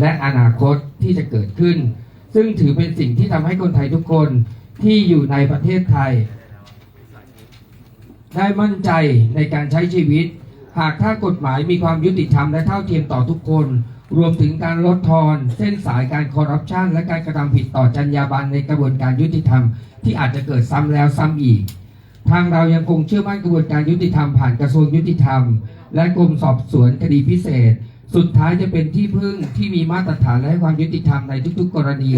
และอนาคตที่จะเกิดขึ้น ซึ่งถือเป็นสิ่งที่ทำให้คนไทยทุกคนที่อยู่ในประเทศไทย ได้มั่นใจในการใช้ชีวิต หากถ้ากฎหมายมีความยุติธรรมและเท่าเทียมต่อทุกคน รวมถึงการลดทอน เส้นสายการคอร์รัปชันและการกระทำผิดต่อจรรยาบรรณในกระบวนการยุติธรรม ที่อาจจะเกิดซ้ำแล้วซ้ำอีก ทางเรายังคงเชื่อมั่นกระบวนการยุติธรรมผ่านกระทรวงยุติธรรม และกรมสอบสวนคดีพิเศษ สุดท้ายจะเป็นที่พึ่งที่มีมาตรฐานและความยุติธรรมในทุก ๆ กรณี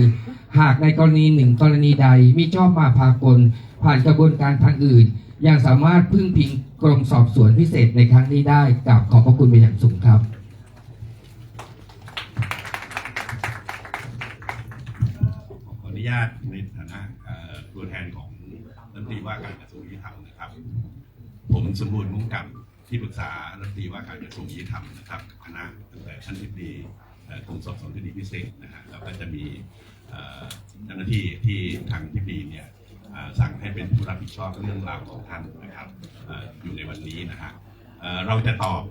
หากในกรณีหนึ่งกรณีใดมิชอบมาพากล ผ่านกระบวนการทางอื่น ยังสามารถพึ่งพิงกรมสอบสวนพิเศษในครั้งนี้ได้กับขอบพระคุณเป็นอย่างสูงครับ ขออนุญาตในฐานะตัวแทนของรัฐมนตรีว่าการกระทรวงยุติธรรมนะครับ ผมสมบูรณ์มุ่งกำ ที่ปรึกษารัฐมนตรีว่าการกระทรวงยุติธรรมนะครับคณะตั้งแต่ท่านทิบดีกรมสอบสวนคดีพิเศษนะฮะแล้วก็จะมีเจ้าหน้าที่ที่ทางทิบดีเนี่ยสั่งให้เป็นผู้รับผิดชอบเรื่องราวของท่านนะครับออยู่ในวันนี้นะฮะเราจะตอบ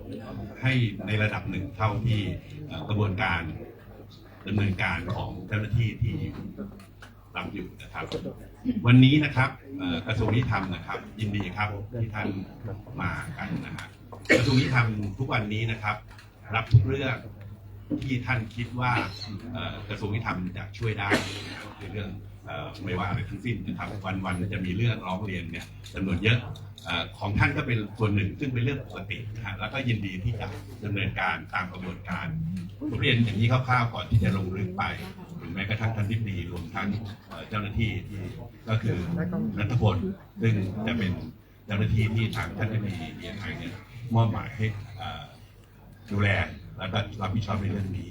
ให้ในระดับหนึ่งเท่าที่กระบวนการดำเนินการของเจ้าหน้าที่ที่ รับอยู่นะครับ วันนี้นะครับเอ่อกระทรวงยุติธรรมนะครับ ยินดีครับที่ท่านมากันนะฮะกระทรวงยุติธรรมทุกวันนี้นะครับ รับทุกเรื่องที่ท่านคิดว่าเอ่อกระทรวงยุติธรรมจะช่วยได้ในเรื่องเอ่อไม่ว่าอะไรทั้งสิ้นนะครับ วันวันๆจะมีเรื่องร้องเรียนเนี่ยจำนวนเยอะเอ่อของท่านก็เป็นส่วนหนึ่งซึ่งเป็นเรื่องปกตินะฮะแล้วก็ยินดีที่จะดำเนินการตามกระบวนการผมเรียนอย่างนี้คร่าวๆก่อนที่จะลงลึกไปหรือ แม้กระทั่งท่านทิบดีรวมทั้งเอ่อเจ้าหน้าที่ที่ก็คือนัทพลซึ่งจะเป็นเจ้าหน้าที่ที่ทางท่านทิบดีเอียไอเนี่ยมอบหมายให้เอ่อดูแลแล้วก็รับผิดชอบในเรื่องนี้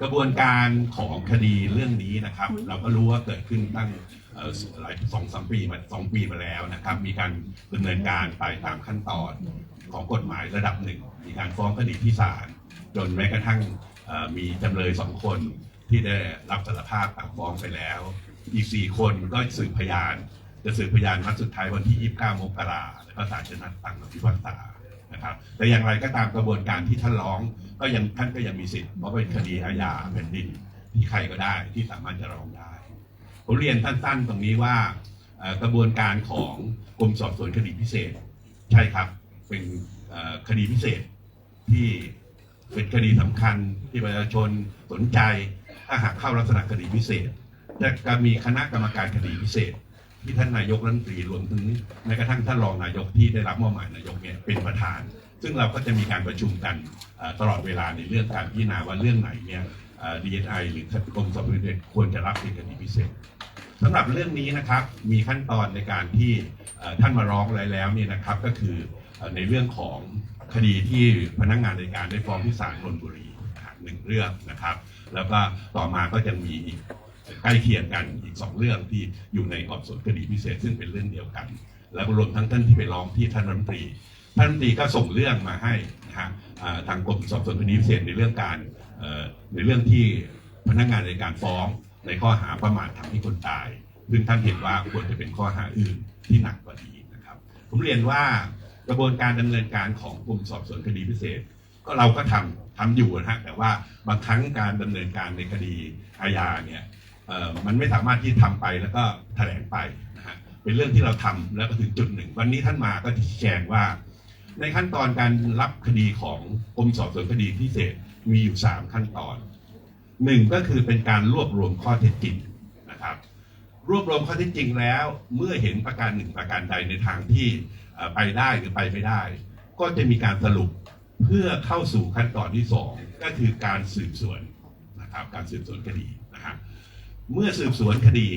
กระบวนการของคดีเรื่องนี้นะครับ เราก็รู้ว่าเกิดขึ้นตั้งเอ่อหลายสองสามปีมาสองปีมาแล้วนะครับ มีการดำเนินการไปตามขั้นตอนของกฎหมายระดับหนึ่ง มีการฟ้องคดีที่ศาลจนแม้กระทั่งเอ่อมีจำเลยสองคน ที่ได้รับสารภาพสั่งฟ้องไปแล้ว อีกสี่คนก็สืบพยาน จะสืบพยานนัดสุดท้ายวันที่ 29 มกราแล้วก็ศาลจะนัดฟังคำพิพากษานะครับ แต่อย่างไรก็ตามกระบวนการที่ท่านร้องก็ยังท่านก็ยังมีสิทธิ์เพราะเป็นคดีอาญาแผ่นดินที่ใครก็ได้ที่สามารถจะร้องได้ผมเรียนสั้นๆตรงนี้ว่ากระบวนการของกรมสอบสวนคดีพิเศษ ใช่ครับ เป็นคดีพิเศษที่เป็นคดีสำคัญที่ประชาชนสนใจ ถ้าหากเข้าลักษณะคดีพิเศษจะก็มีคณะกรรมการคดีพิเศษ ที่ท่านนายกรัฐมนตรีรวมถึงแม้กระทั่งท่านรองนายกที่ได้รับมอบหมายนายกเนี่ยเป็นประธาน ซึ่งเราก็จะมีการประชุมกันตลอดเวลาในเรื่องการพิจารณาว่าเรื่องไหนเนี่ยดีเอสไอหรือกรมสอบสวนคดีพิเศษควรจะรับเป็นคดีพิเศษสำหรับเรื่องนี้นะครับมีขั้นตอนในการที่ท่านมาร้องอะไรแล้วเนี่ยนะครับก็คือในเรื่องของคดีที่พนักงานในการได้ฟ้องที่ศาลนนบุรีหนึ่งเรื่องนะครับ แล้วก็ต่อมาก็จะมีอีกใกล้เคียงกันอีกสองเรื่องที่อยู่ในกอบสวนคดีพิเศษซึ่งเป็นเรื่องเดียวกัน แล้วรวมทั้งท่านที่ไปร้องที่ท่านรัฐมนตรี ท่านรัฐมนตรีก็ส่งเรื่องมาให้นะฮะทางกรมสอบสวนคดีพิเศษในเรื่องการในเรื่องที่พนักงานในการฟ้องในข้อหาประมาททำให้คนตาย ซึ่งท่านเห็นว่าควรจะเป็นข้อหาอื่นที่หนักกว่านี้นะครับ ผมเรียนว่ากระบวนการดำเนินการของกรมสอบสวนคดีพิเศษ ก็เราก็ทำทำอยู่นะฮะแต่ว่าบางครั้งการดำเนินการในคดีอาญาเนี่ยมันไม่สามารถที่ทำไปแล้วก็แถลงไปนะฮะเป็นเรื่องที่เราทำแล้วก็ถึงจุดหนึ่ง วันนี้ท่านมาก็ชี้แจงว่า ในขั้นตอนการรับคดีของกรมสอบสวนคดีพิเศษมีอยู่สามขั้นตอนหนึ่งก็คือเป็นการรวบรวมข้อเท็จจริงนะครับ รวบรวมข้อเท็จจริงแล้ว เมื่อเห็นประการหนึ่งประการใดในทางที่ไปได้หรือไปไม่ได้ ก็จะมีการสรุป เพื่อเข้าสู่ขั้นตอนที่สองก็คือการสืบสวนนะครับการสืบสวนคดีนะฮะเมื่อสืบสวนคดี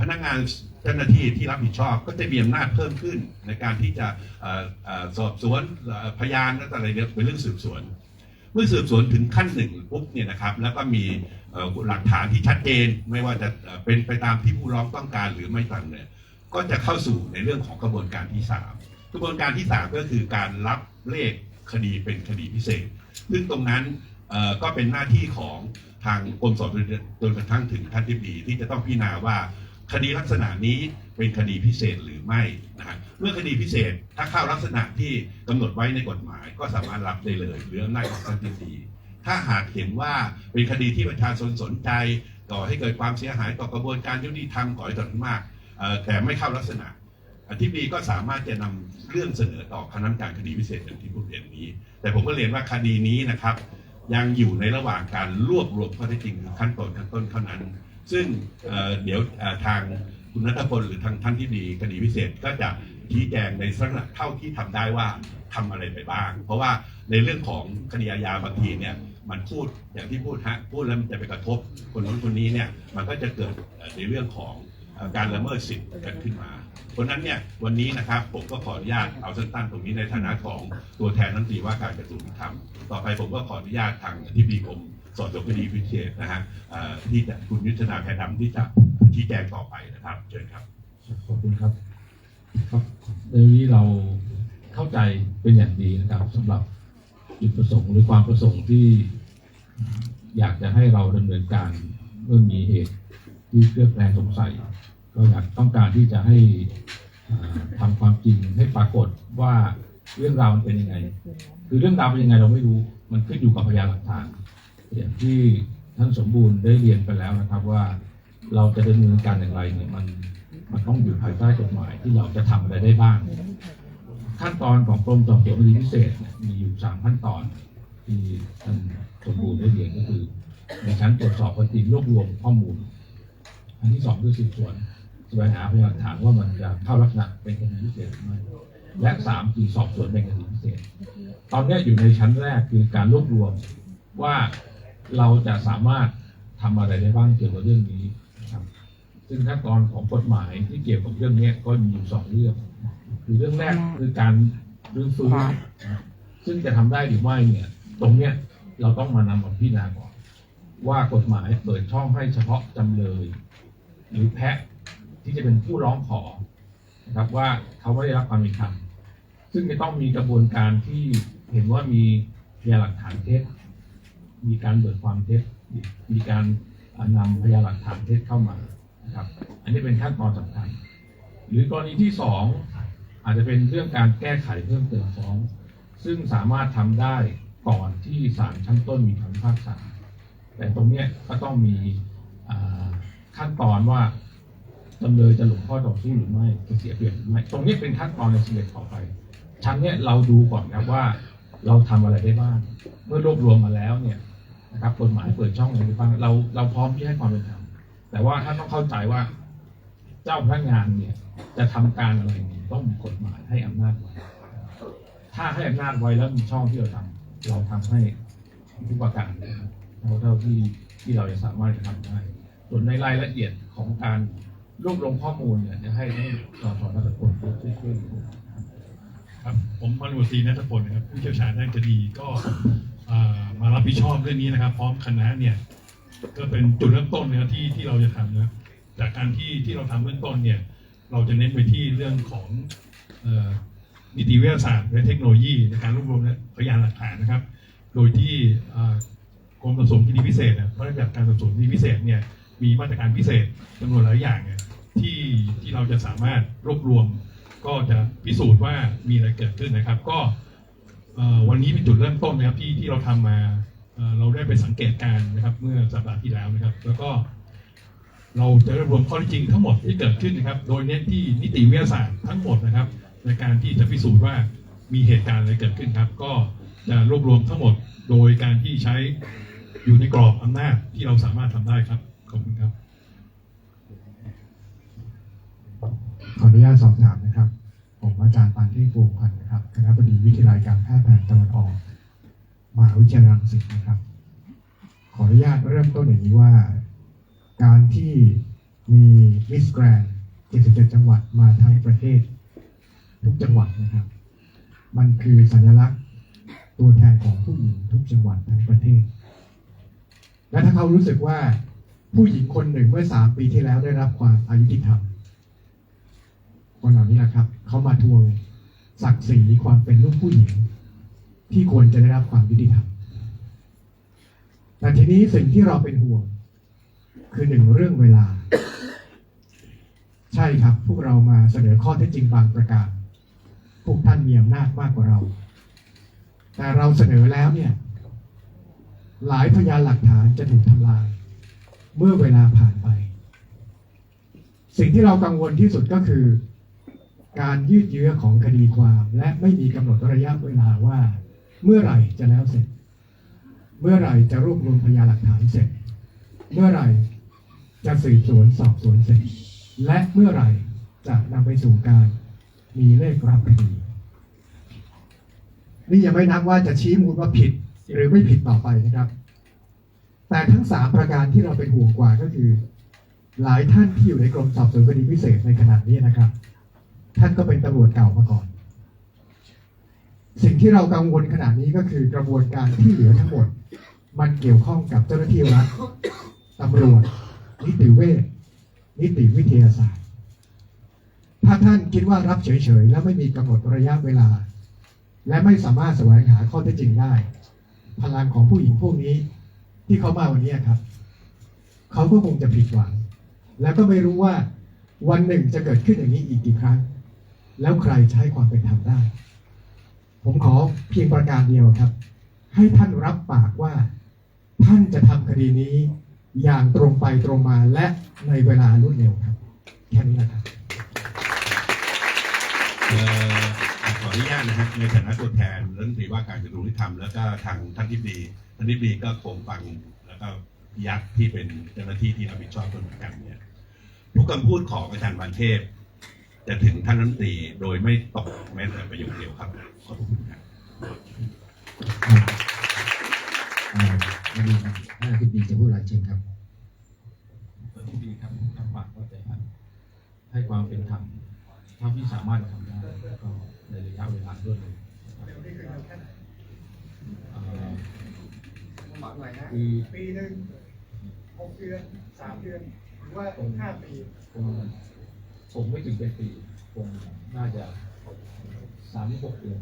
พนักงานเจ้าหน้าที่ที่รับผิดชอบก็จะมีอำนาจเพิ่มขึ้นในการที่จะอ่อเอ่อสอบสวนพยานและอะไรเนี่ยเป็นเรื่องสืบสวน เมื่อสืบสวนถึงขั้นหนึ่งปุ๊บเนี่ยนะครับแล้วก็มีหลักฐานที่ชัดเจนไม่ว่าจะเป็นไปตามที่ผู้ร้องต้องการหรือไม่ต่างเนี่ยก็จะเข้าสู่ในเรื่องของกระบวนการที่สามกระบวนการที่สามก็คือการรับเลข คดีเป็นคดีพิเศษ ซึ่งตรงนั้นก็เป็นหน้าที่ของทางกรมสอบสวนจนกระทั่งถึงท่านที่ดีที่จะต้องพิจารณาว่าคดีลักษณะนี้เป็นคดีพิเศษหรือไม่นะฮะเมื่อคดีพิเศษถ้าเข้าลักษณะที่กำหนดไว้ในกฎหมาย ก็สามารถรับได้เลยหรืออำนาจของท่านที่ดี ถ้าหากเห็นว่าเป็นคดีที่ประชาชนสนใจก่อให้เกิดความเสียหายต่อกระบวนการยุติธรรมก่อให้เกิดมากแต่ไม่เข้าลักษณะ อธิบดีก็สามารถจะนำเรื่องเสนอต่อคณะกรรมการคดีพิเศษอย่างที่พูดเรียนนี้ แต่ผมก็เรียนว่าคดีนี้นะครับ ยังอยู่ในระหว่างการรวบรวมข้อเท็จจริงขั้นตอนขั้นต้นเท่านั้น ซึ่งเเดี๋ยวทางคุณนัทพลหรือทางท่านที่ดีคดีพิเศษก็จะชี้แจงในลักษณะเท่าที่ทำได้ว่าทำอะไรไปบ้าง เพราะว่าในเรื่องของคดีอาญาบางทีเนี่ยมันพูดอย่างที่พูดฮะพูดแล้วมันจะไปกระทบคนนู้นคนนี้เนี่ยมันก็จะเกิดในเรื่องของการละเมิดสิทธิ์กันขึ้นมา เพราะนั้นเนี่ยวันนี้นะครับผมก็ขออนุญาตเอาสั้นๆตรงนี้ในฐานะของตัวแทนนักตีว่าการกระทรวงยุติธรรมต่อไปผมก็ขออนุญาตทางที่ดีกรมสอบสวนคดีพิเศษนะฮะที่จะคุณยุทธนาแพรดำที่จะชี้แจงต่อไปนะครับเชิญครับขอบคุณครับครับในวันนี้เราเข้าใจเป็นอย่างดีนะครับสำหรับจุดประสงค์หรือความประสงค์ที่อยากจะให้เราดำเนินการเมื่อมีเหตุที่เคลือบแคลงสงสัย ก็อยากต้องการที่จะให้อ่าทำความจริงให้ปรากฏว่าเรื่องราวมันเป็นยังไง คือเรื่องราวเป็นยังไงเราไม่รู้ มันขึ้นอยู่กับพยานหลักฐาน อย่างที่ท่านสมบูรณ์ได้เรียนไปแล้วนะครับว่าเราจะดำเนินการอย่างไรเนี่ยมันมันต้องอยู่ภายใต้กฎหมายที่เราจะทำอะไรได้บ้าง ขั้นตอนของกรมสอบสวนคดีพิเศษเนี่ยมีอยู่สามขั้นตอนที่ท่านสมบูรณ์ได้เรียนก็คือในชั้นตรวจสอบข้อจริงรวบรวมข้อมูล อันที่สองคือสืบสวน แสวงหาพยานหลักฐานว่ามันจะเข้าลักษณะเป็นคดีพิเศษหรือไม่และสามคือสอบสวนเป็นคดีพิเศษ ตอนนี้อยู่ในชั้นแรกคือการรวบรวมว่าเราจะสามารถทำอะไรได้บ้างเกี่ยวกับเรื่องนี้นะครับ ซึ่งขั้นตอนของกฎหมายที่เกี่ยวกับเรื่องนี้ก็มีอยู่สองเรื่อง คือเรื่องแรกคือการรื้อฟื้นนะครับซึ่งจะทำได้หรือไม่เนี่ย ตรงเนี้ยเราต้องมานำมาพิจารณาก่อนว่ากฎหมายเปิดช่องให้เฉพาะจำเลย หรือแพะ ที่จะเป็นผู้ร้องขอนะครับว่าเขาไม่ได้รับความเป็นธรรมซึ่งจะต้องมีกระบวนการที่เห็นว่ามีพยานหลักฐานเท็จมีการเบิกความเท็จมีการนำพยานหลักฐานเท็จเข้ามานะครับ อันนี้เป็นขั้นตอนสำคัญ หรือกรณีที่สองอาจจะเป็นเรื่องการแก้ไขเพิ่มเติมฟ้อง ซึ่งสามารถทำได้ก่อนที่ศาลชั้นต้นมีคำพิพากษาแต่ตรงเนี้ยก็ต้องมีขั้นตอนว่า จำเลยจะหลงข้อต่อสู้หรือไม่จะเสียเปรียบหรือไม่ตรงนี้เป็นขั้นตอนในสิบเอ็ดต่อไป ชั้นเนี้ยเราดูก่อนครับว่าเราทำอะไรได้บ้าง เมื่อรวบรวมมาแล้วเนี่ยนะครับกฎหมายเปิดช่องอะไรบ้างเราเราพร้อมที่ให้ความเป็นธรรมแต่ว่าท่านต้องเข้าใจว่า เจ้าพนักงานเนี่ย จะทำการอะไรเนี่ยต้องมีกฎหมายให้อำนาจไว้ถ้าให้อำนาจไว้แล้วมีช่องที่เราทำเราทำให้ทุกประการนะครับเท่าเท่าที่ที่เราจะสามารถจะทำได้ ส่วนในรายละเอียดของการ รวบรวมข้อมูลเนี่ยจะให้ให้สสนักพลช่วยช่วยครับผมพันวตรีนัทพลนะครับผู้เชี่ยวชาญด้านคดีก็มารับผิดชอบเรื่องนี้นะครับ พร้อมคณะเนี่ยก็เป็นจุดเริ่มต้นนะครับที่ที่เราจะทำนะจากการที่ที่เราทำเบื้องต้นเนี่ย เราจะเน้นไปที่เรื่องของนิติวิทยาศาสตร์และเทคโนโลยีในการรวบรวมพยานหลักฐานนะครับ โดยที่กรมสอบสวนคดีพิเศษนะพระราชบัญญัติการสอบสวนคดีพิเศษเนี่ยมีมาตรการพิเศษจำนวนหลายอย่างเนี่ย ที่ที่เราจะสามารถรวบรวม ก็จะพิสูจน์ว่ามีอะไรเกิดขึ้นนะครับ ก็วันนี้เป็นจุดเริ่มต้นนะครับที่ที่เราทำมาเเราได้ไปสังเกตการนะครับ เมื่อสัปดาห์ที่แล้วนะครับ แล้วก็ เราจะรวบรวมข้อท็จจริงทั้งหมดที่เกิดขึ้นนะครับ โดยเน้นที่นิติวิทยาศาสตร์ทั้งหมดนะครับ ในการที่จะพิสูจน์ว่ามีเหตุการณ์อะไรเกิดขึ้นครับ ก็จะรวบรวมทั้งหมดโดยการที่ใช้อยู่ในกรอบอำนาจที่เราสามารถทำได้ครับ ขอบคุณครับ ขออนุญาตสอบถามนะครับ ผมอาจารย์ปานเทพวงพันธ์นะครับคณะบดีวิทยาลัยการแพทย์แผนตะวันออกมหาวิทยาลัยรังสิตนะครับ ขออนุญาตเริ่มต้นอย่างนี้ว่า การที่มีมิสแกรน77 จังหวัดมาทั้งประเทศ ทุกจังหวัดนะครับ มันคือสัญลักษณ์ตัวแทนของผู้หญิงทุกจังหวัดทั้งประเทศ และถ้าเขารู้สึกว่าผู้หญิงคนหนึ่งเมื่อสามปีที่แล้วได้รับความอายุติธรรม คนเหล่านี้แหละครับ เขามาทวงศักดิ์ศรีความเป็นลูกผู้หญิง ที่ควรจะได้รับความยุติธรรมแต่ทีนี้สิ่งที่เราเป็นห่วง คือหนึ่งเรื่องเวลา ใช่ครับ พวกเรามาเสนอข้อเท็จจริงบางประการ พวกท่านมีอำนาจมากกว่าเรา แต่เราเสนอแล้วเนี่ย หลายพยานหลักฐานจะถูกทำลาย เมื่อเวลาผ่านไป สิ่งที่เรากังวลที่สุดก็คือ การยืดเยื้อของคดีความ และไม่มีกำหนดระยะเวลาว่า เมื่อไหร่จะแล้วเสร็จ เมื่อไหร่จะรวบรวมพยานหลักฐานเสร็จ เมื่อไหร่จะสืบสวนสอบสวนเสร็จ และเมื่อไหร่จะนำไปสู่การมีเลขรับคดีนี่ยังไม่นับว่าจะชี้มูลว่าผิดหรือไม่ผิดต่อไปนะครับ แต่ทั้งสามประการที่เราเป็นห่วงกว่าก็คือ หลายท่านที่อยู่ในกรมสอบสวนคดีพิเศษในขณะนี้นะครับ ท่านก็เป็นตำรวจเก่ามาก่อน สิ่งที่เรากังวลขณะนี้ก็คือกระบวนการที่เหลือทั้งหมด มันเกี่ยวข้องกับเจ้าหน้าที่รัฐตำรวจ นิติเวชนิติวิทยาศาสตร์ ถ้าท่านคิดว่ารับเฉยๆ และไม่มีกำหนดระยะเวลา และไม่สามารถแสวงหาข้อเท็จจริงได้ พลังของผู้หญิงพวกนี้ ที่เขามาวันนี้ครับ เขาก็คงจะผิดหวัง แล้วก็ไม่รู้ว่าวันหนึ่งจะเกิดขึ้นอย่างนี้อีกกี่ครั้ง แล้วใครจะให้ความเป็นธรรมได้ ผมขอเพียงประการเดียวครับ ให้ท่านรับปากว่า ท่านจะทำคดีนี้ อย่างตรงไปตรงมาและในเวลารวดเร็วครับ แค่นี้นะครับขออนุญาตนะครับในฐานะตัวแทนรัฐมนตรีว่าการกระทรวงยุติธรรมแล้วก็ทางท่านทิบดีท่านทิบดีก็คงฟังแล้วก็ยักษ์ที่เป็นเจ้าหน้าที่ที่รับผิดชอบต้นเหมือนกันเนี่ยทุกคำพูดของอาจารย์วันเทพ จะถึงท่านรัฐมนตรีโดยไม่ตกแม้แต่ประโยคเดียวครับขอบคุณครับอ่าวันนี้ครับท่านอธิบดีจะพูดอะไรเชิญครับที่ดีครับผมฝากว่าจะให้ความเป็นธรรมเท่าที่สามารถทำได้ก็ในระยะเวลาด้วยเร็วนะครับเอ่อคือปีหนึ่งหกเดือนสามเดือนหรือว่าห้าปี คงคงไม่ถึงเป็นปีคงน่าจะสามหกเดือน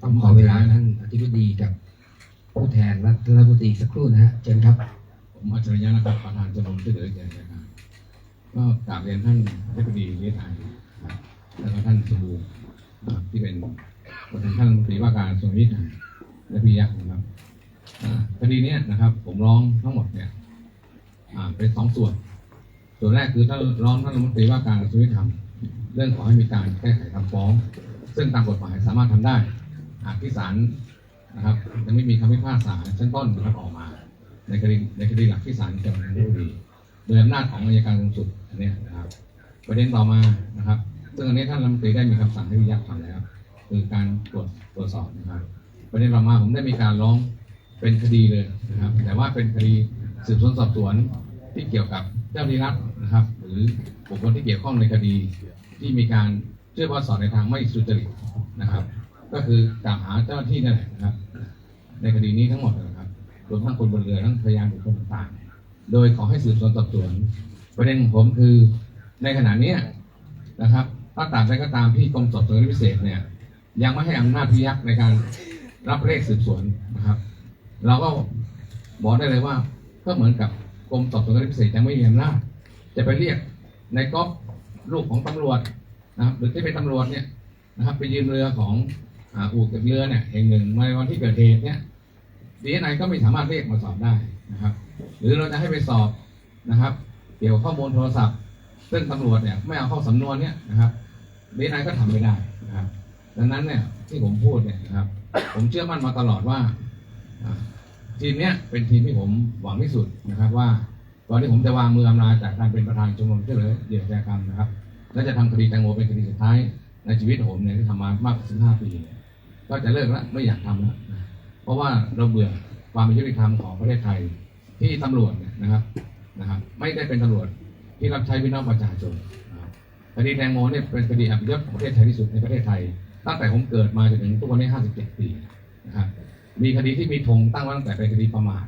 ต้องขอเวลาท่านอธิบดีกับผู้แทนรัฐมนตรีสักครู่นะฮะเชิญครับ ผมอัจฉริยะนะครับประธานชมรมช่วยเหลือแก่นะครับก็กราบเรียนท่านอธิบดีนิทานครับแล้วก็ท่านสบูรับที่เป็นประธานท่านรัฐมนตรีว่าการกระทรวงยุติธรรมและพิยักษ์นะครับอ่าคดีเนี้ยนะครับ ผมร้องทั้งหมดเนี่ย เป็นสองส่วน ส่วนแรกคือท่านร้องท่านรัฐมนตรีว่าการกระทรวงยุติธรรมเรื่องขอให้มีการแก้ไขคำฟ้อง ซึ่งตามกฎหมายสามารถทำได้ หากที่ศาลนะครับยังไม่มีคำพิพากษาชั้นต้นนะครับออกมา ในคดีในคดีหลักที่ศาลจังหวัดนนทบุรีโดยอำนาจของอัยการสูงสุดอันเนี้ยนะครับ ประเด็นต่อมานะครับ ซึ่งอันนี้ท่านรัฐมนตรีได้มีคำสั่งให้วิยักษ์ทำแล้ว คือการตรวจตรวจสอบนะครับ ประเด็นต่อมาผมได้มีการร้องเป็นคดีเลยนะครับ แต่ว่าเป็นคดี สืบสวนสอบสวนที่เกี่ยวกับเจ้าหน้าที่รัฐนะครับ หรือบุคคลที่เกี่ยวข้องในคดีที่มีการเชื่อว่าสอนในทางไม่สุจริตนะครับ ก็คือกล่าวหาเจ้าหน้าที่นั่นแหละนะครับ ในคดีนี้ทั้งหมดนะครับรวมทั้งคนบนเรือทั้งพยานบุคคลต่างๆ โดยขอให้สืบสวนสอบสวน ประเด็นของผมคือในขณะนี้นะครับถ้าตาบใดก็ตามที่กรมสอบสวนพิเศษเนี่ย ยังไม่ให้อำนาจพิยักในการรับเลขสืบสวนนะครับ เราก็บอกได้เลยว่า ก็เหมือนกับกรมสอบสวนคดีพิเศษยังไม่มีอำนาจจะไปเรียกในก๊อฟลูกของตำรวจนะครับหรือที่เป็นตำรวจเนี่ยนะครับ ไปยืมเรือของอู่เก็บเรือเนี่ยแห่งหนึ่งในวันที่เกิดเหตุเนี่ยดีไอก็ไม่สามารถเรียกมาสอบได้นะครับ หรือเราจะให้ไปสอบนะครับ เกี่ยวกับข้อมูลโทรศัพท์ ซึ่งตำรวจเนี่ยไม่เอาเข้าสำนวนเนี่ยนะครับดีไอก็ทำไม่ได้นะครับ ดังนั้นเนี่ยที่ผมพูดเนี่ยนะครับ ผมเชื่อมั่นมาตลอดว่า ทีมเนี้ยเป็นทีมที่ผมหวังที่สุดนะครับว่าตอนที่ผมจะวางมืออำนาจจากการเป็นประธานชมรมช่วยเหลือเหยื่ออาชญากรรมนะครับ และจะทำคดีแตงโมเป็นคดีสุดท้ายในชีวิตผมเนี่ยที่ทำมามากกว่า15ปีเนี่ยก็จะเลิกแล้วไม่อยากทำแล้วนะเพราะว่าเราเบื่อความยุติธรรมของประเทศไทยที่ตำรวจเนี่ยนะครับนะครับ ไม่ได้เป็นตำรวจที่รับใช้พี่น้องประชาชนครับคดีแตงโมเนี่ยเป็นคดีอับยศของประเทศไทยที่สุดในประเทศไทย ตั้งแต่ผมเกิดมาจนถึงทุกวันนี้ 57 ปีนะครับ มีคดีที่มีธงตั้งไว้ตั้งแต่เป็นคดีประมาท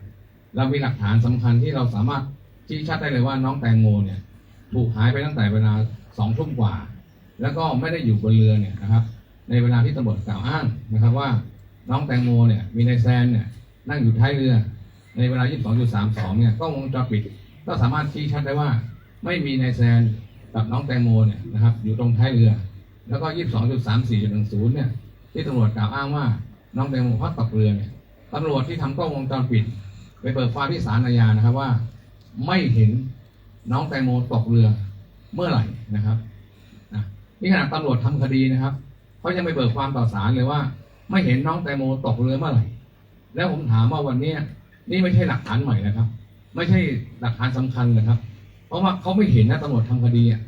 เรามีหลักฐานสำคัญที่เราสามารถชี้ชัดได้เลยว่าน้องแตงโมเนี่ยถูกหายไปตั้งแต่เวลาสองทุ่มกว่า แล้วก็ไม่ได้อยู่บนเรือเนี่ยนะครับ ในเวลาที่ตำรวจกล่าวอ้างนะครับว่าน้องแตงโมเนี่ยมีนายแซนเนี่ยนั่งอยู่ท้ายเรือ ในเวลา 22.32 เนี่ยก็วงจรปิด ก็สามารถชี้ชัดได้ว่าไม่มีนายแซนกับน้องแตงโมเนี่ยนะครับอยู่ตรงท้ายเรือ แล้วก็ 22.34.10 เนี่ยที่ตำรวจกล่าวอ้างว่า น้องแตงโมพัดตกเรือเนี่ยตำรวจที่ทำกล้องวงจรปิด ไปเบิกความที่ศาลอาญานะครับว่า ไม่เห็นน้องแตงโมตกเรือเมื่อไหร่นะครับนะนี่ขณะตำรวจทำคดีนะครับเขายังไปเบิกความต่อศาลเลยว่า ไม่เห็นน้องแตงโมตกเรือเมื่อไหร่ แล้วผมถามว่าวันนี้นี่ไม่ใช่หลักฐานใหม่นะครับ ไม่ใช่หลักฐานสำคัญเลยครับ เพราะว่าเขาไม่เห็นนะตำรวจทำคดีอะ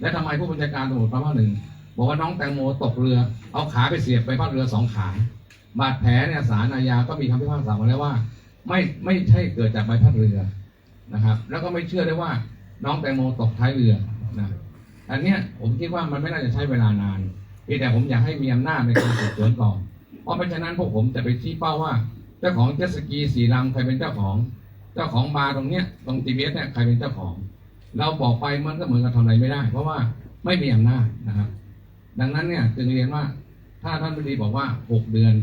และทำไมผู้บัญชาการตำรวจภาคหนึ่งบอกว่าน้องแตงโมตกเรือ เอาขาไปเสียบไปภาคเรือสองขา บาดแผลเนี่ยสารอาญาก็มีคำพิพากษามาแล้วว่า ไม่ไม่ใช่เกิดจากใบพัดเรือนะครับ แล้วก็ไม่เชื่อได้ว่าน้องแตงโมตกท้ายเรือนะอันเนี้ยผมคิดว่ามันไม่น่าจะใช้เวลานานเพียงแต่ผมอยากให้มีอำนาจในการสืบสวนก่อนเพราะไม่ฉะนั้นพวกผมจะไปชี้เป้าว่า เจ้าของเจสกีสีลำใครเป็นเจ้าของ เจ้าของบาร์ตรงเนี้ยตรงทีเอสเนี่ยใครเป็นเจ้าของ เราบอกไปมันก็เหมือนกับทำอะไรไม่ได้ เพราะว่าไม่มีอำนาจนะครับ ดังนั้นเนี่ยจึงเรียนว่า ถ้าท่านบดีบอกว่าหกเดือน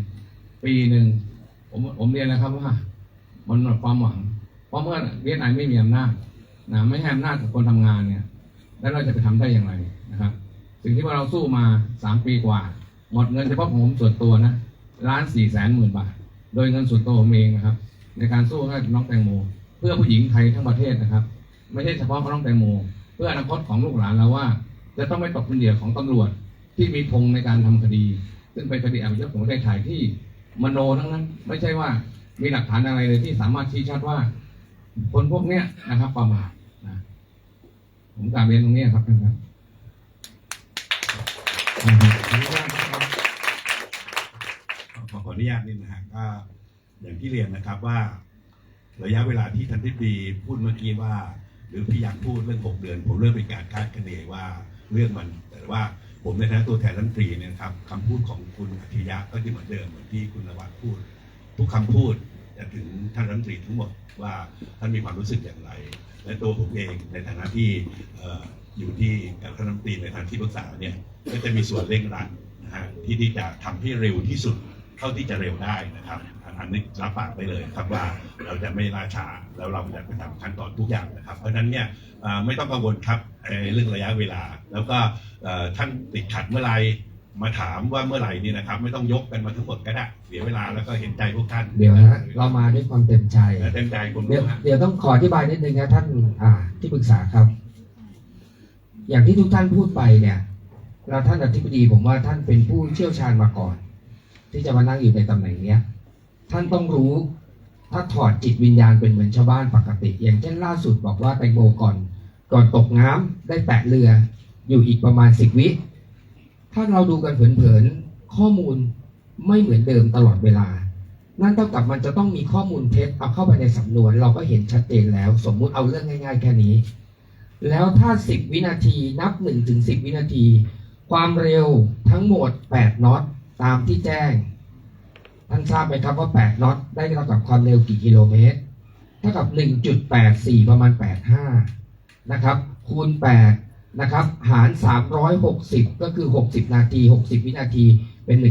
ปีหนึ่งผมผมเรียนแล้วครับว่า มันหมดความหวัง เพราะเมื่อเวียดนามไม่มีอำนาจนะไม่ให้อำนาจกับคนทำงานเนี่ย แล้วเราจะไปทำได้อย่างไรนะครับ สิ่งที่ว่าเราสู้มาสามปีกว่า หมดเงินเฉพาะของผมส่วนตัวนะล้านสี่แสนหมื่นบาท โดยเงินส่วนตัวผมเองนะครับ ในการสู้ให้น้องแตงโม เพื่อผู้หญิงไทยทั้งประเทศนะครับ ไม่ใช่เฉพาะน้องแตงโม เพื่ออนาคตของลูกหลานเราว่า จะต้องไม่ตกเป็นเหยื่อของตำรวจที่มีธงในการทำคดี ซึ่งเป็นคดีอาญาของประเทศไทยที่ มโนทั้งนั้น ไม่ใช่ว่ามีหลักฐานอะไรเลยที่สามารถชี้ชัดว่า คนพวกเนี้ยนะครับ ประมาทนะผมกล่าวเรียนตรงนี้ครับท่านครับขอขออนุญาตนิดนะฮะก็อย่างที่เรียนนะครับว่า ระยะเวลาที่ท่านทิบดีพูดเมื่อกี้ว่า หรือพี่อยากพูดเรื่อง 6 เดือน ผมเริ่มเป็นการคาดคะเนว่าเรื่องมันแต่ว่า ผมในฐานะตัวแทนรัฐมนตรีเนี่ยนะครับคำพูดของคุณอัจฉริยะก็จะเหมือนเดิมเหมือนที่คุณนวัดพูด ทุกคำพูดจะถึงท่านรัฐมนตรีทั้งหมดว่าท่านมีความรู้สึกอย่างไร และตัวผมเองในฐานะที่ออยู่ที่กับท่านรัฐมนตรีในฐานะที่ปรึกษาเนี่ยก็จะมีส่วนเร่งรัดนะฮะที่ที่จะทำให้เร็วที่สุดเท่าที่จะเร็วได้นะครับ อันนี้รับปากไปเลยครับว่าเราจะไม่ล่าช้าแล้วเราจะไปทำขั้นตอนทุกอย่างนะครับ เพราะฉะนั้นเนี่ยเอ่อไม่ต้องกังวลครับเอ่อเรื่องระยะเวลา แล้วก็เอ่อท่านติดขัดเมื่อไหรมาถามว่าเมื่อไหร่นี่นะครับ ไม่ต้องยกกันมาทั้งหมดก็ได้เสียเวลาแล้วก็เห็นใจพวกท่านเดี๋ยวนะเรามาด้วยความเต็มใจและเต็มใจผมเดี๋ยวรู้ฮะเดี๋ยวต้องขออธิบายนิดนึงนะท่านอ่าที่ปรึกษาครับ อย่างที่ทุกท่านพูดไปเนี่ยแล้วท่านอธิบดีผมว่าท่านเป็นผู้เชี่ยวชาญมาก่อน ที่จะมานั่งอยู่ในตำแหน่งเนี้ย ท่านต้องรู้ ถ้าถอดจิตวิญญาณเป็นเหมือนชาวบ้านปกติ อย่างเช่นล่าสุดบอกว่าแตงโมก่อนก่อนตกน้ำได้แตะเรืออยู่อีกประมาณสิบวิ ถ้าเราดูกันเผินๆข้อมูลไม่เหมือนเดิมตลอดเวลา นั่นเท่ากับมันจะต้องมีข้อมูลเท็จเอาเข้าไปในสำนวน เราก็เห็นชัดเจนแล้ว สมมุติเอาเรื่องง่าย ๆ แค่นี้ แล้วถ้า10วินาทีนับ1ถึง10วินาที ความเร็วทั้งหมด8น็อตตามที่แจ้ง ท่านทราบไหมครับว่า 8น็อตได้เท่ากับความเร็วกี่กิโลเมตร เท่ากับ 1.84 ประมาณ 85 นะครับ คูณ 8 นะครับ หาร 360 ก็คือ 60 นาที 60 วินาทีเป็น1